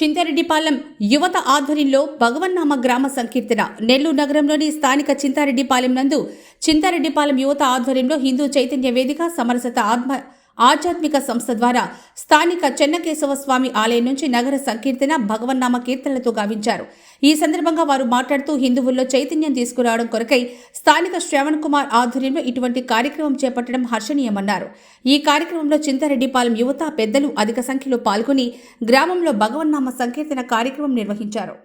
చింతారెడ్డిపాలెం యువత ఆధ్వర్యంలో భగవన్నామ గ్రామ సంకీర్తన నెల్లూరు నగరంలోని స్థానిక చింతారెడ్డిపాలెం నందు చింతారెడ్డిపాలెం యువత ఆధ్వర్యంలో హిందూ చైతన్య వేదిక సమరసత ఆత్మ ఆధ్యాత్మిక సంస్థ ద్వారా స్థానిక చెన్నకేశవ స్వామి ఆలయం నుంచి నగర సంకీర్తన భగవన్నామ కీర్తనలతో గావించారు ఈ సందర్భంగా వారు మాట్లాడుతూ హిందువుల్లో చైతన్యం తీసుకురావడం కొరకై స్థానిక శ్రవణ్ కుమార్ ఆధ్వర్యంలో ఇటువంటి కార్యక్రమం చేపట్టడం హర్షణీయమన్నారు ఈ కార్యక్రమంలో చింతారెడ్డిపాలెం యువత పెద్దలు అధిక సంఖ్యలో పాల్గొని గ్రామంలో భగవన్నామ సంకీర్తన కార్యక్రమం నిర్వహించారు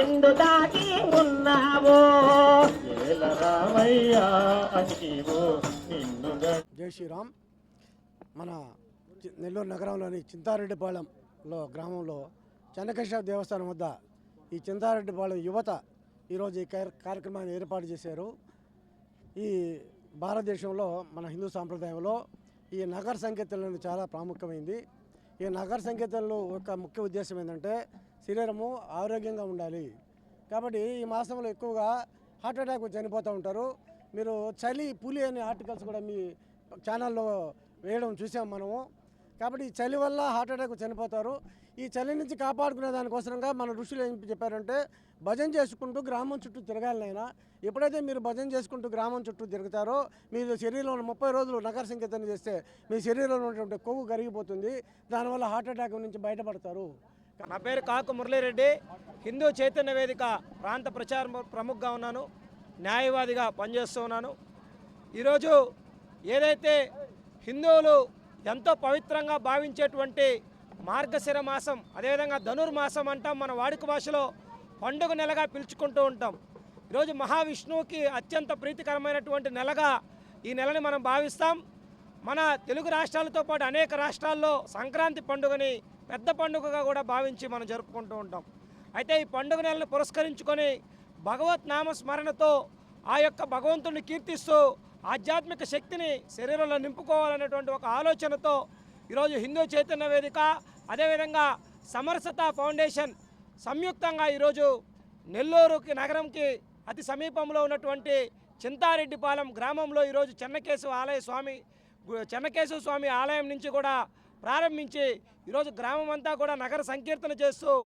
ఎందు దాగి ఉన్నావో జై శ్రీరామ్. మన నెల్లూరు నగరంలోని చింతారెడ్డిపాళెంలో గ్రామంలో చెన్నకేశ్వర దేవస్థానం వద్ద ఈ చింతారెడ్డిపాళెం యువత ఈరోజు ఈ కార్యక్రమాన్ని ఏర్పాటు చేశారు. ఈ భారతదేశంలో మన హిందూ సాంప్రదాయంలో ఈ నగర సంకీర్తనలు చాలా ప్రాముఖ్యమైంది. ఈ నగర సంకీర్తనలు ఒక ముఖ్య ఉద్దేశం ఏంటంటే శరీరము ఆరోగ్యంగా ఉండాలి. కాబట్టి ఈ మాసంలో ఎక్కువగా హార్ట్ అటాక్ చనిపోతూ ఉంటారు. మీరు చలి పులి అనే ఆర్టికల్స్ కూడా మీ ఛానల్లో వేయడం చూసాం మనము. కాబట్టి ఈ చలి వల్ల హార్ట్ అటాక్ చనిపోతారు. ఈ చలి నుంచి కాపాడుకునే దానికోసంగా మన ఋషులు ఏం చెప్పారంటే భజన చేసుకుంటూ గ్రామం చుట్టూ తిరగాలి ఎప్పుడైతే మీరు భజన చేసుకుంటూ గ్రామం చుట్టూ తిరుగుతారో మీ శరీరంలో ముప్పై రోజులు నగర సంకీర్తన చేస్తే మీ శరీరంలో ఉన్నటువంటి కొవ్వు కరిగిపోతుంది. దానివల్ల హార్ట్ అటాక్ నుంచి బయటపడతారు. నా పేరు కాకు మురళీరెడ్డి. హిందూ చైతన్య వేదిక ప్రాంత ప్రచార ప్రముఖగా ఉన్నాను. న్యాయవాదిగా పనిచేస్తూ ఉన్నాను. ఈరోజు ఏదైతే హిందువులు ఎంతో పవిత్రంగా భావించేటువంటి మార్గశిర మాసం అదేవిధంగా ధనుర్మాసం అంటాం మన వాడుక భాషలో పండుగ నెలగా పిలుచుకుంటూ ఉంటాం. ఈరోజు మహావిష్ణువుకి అత్యంత ప్రీతికరమైనటువంటి నెలగా ఈ నెలని మనం భావిస్తాం. మన తెలుగు రాష్ట్రాలతో పాటు అనేక రాష్ట్రాల్లో సంక్రాంతి పండుగని పెద్ద పండుగగా కూడా భావించి మనం జరుపుకుంటూ ఉంటాం. అయితే ఈ పండుగ నెలను పురస్కరించుకొని భగవత్ నామ స్మరణతో ఆ యొక్క భగవంతుడిని కీర్తిస్తూ ఆధ్యాత్మిక శక్తిని శరీరంలో నింపుకోవాలనేటువంటి ఒక ఆలోచనతో ఈరోజు హిందూ చైతన్య వేదిక అదేవిధంగా సమరసత ఫౌండేషన్ సంయుక్తంగా ఈరోజు నెల్లూరుకి నగరంకి అతి సమీపంలో ఉన్నటువంటి చింతారెడ్డిపాలెం గ్రామంలో ఈరోజు చెన్నకేశవ ఆలయ స్వామి గు- చెన్నకేశవ స్వామి ఆలయం నుంచి కూడా ప్రారంభించి ఈరోజు గ్రామం అంతా కూడా నగర సంకీర్తన చేస్తూ